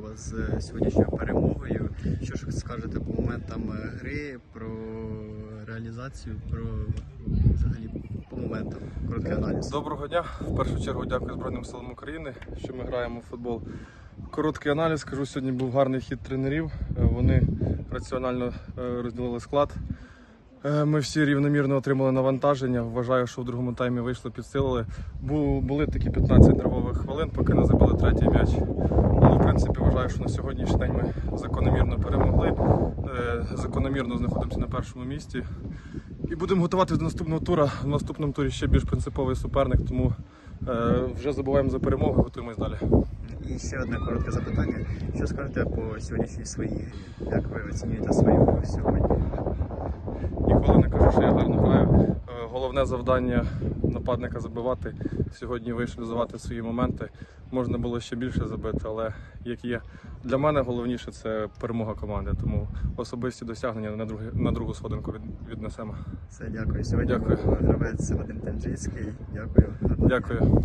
вас з сьогоднішньою перемогою. Що ж скажете по моментам е, гри, про реалізацію, про взагалі по моментам? Короткий аналіз. Доброго дня. В першу чергу дякую Збройним силам України, що ми граємо в футбол. Короткий аналіз. Скажу, сьогодні був гарний хід тренерів. Е, Вони раціонально е, розділили склад. Ми всі рівномірно отримали навантаження. Вважаю, що в другому таймі вийшли, підсилили. Були такі 15 нервових хвилин, поки не забили третій м'яч. Принципі вважаю, що на сьогоднішній день ми закономірно перемогли. Е, Закономірно знаходимося на першому місці. І будемо готувати до наступного тура. В наступному турі ще більш принциповий суперник, тому е, вже забуваємо за перемогу, готуємось далі. І ще одне коротке запитання. Що скажете по сьогоднішній своїй грі? Як ви оцінюєте свою гру сьогодні? Ніколи не кажу, що я гарно граю. Головне завдання нападника забивати. Сьогодні вийшли звати свої моменти. Можна було ще більше забити, але як є. Для мене головніше це перемога команди. Тому особисті досягнення на, другі, на другу сходинку від, віднесемо. Все, дякую. Сьогодні Дякую. був гравець Вадим Тенджицький. Дякую. Дякую.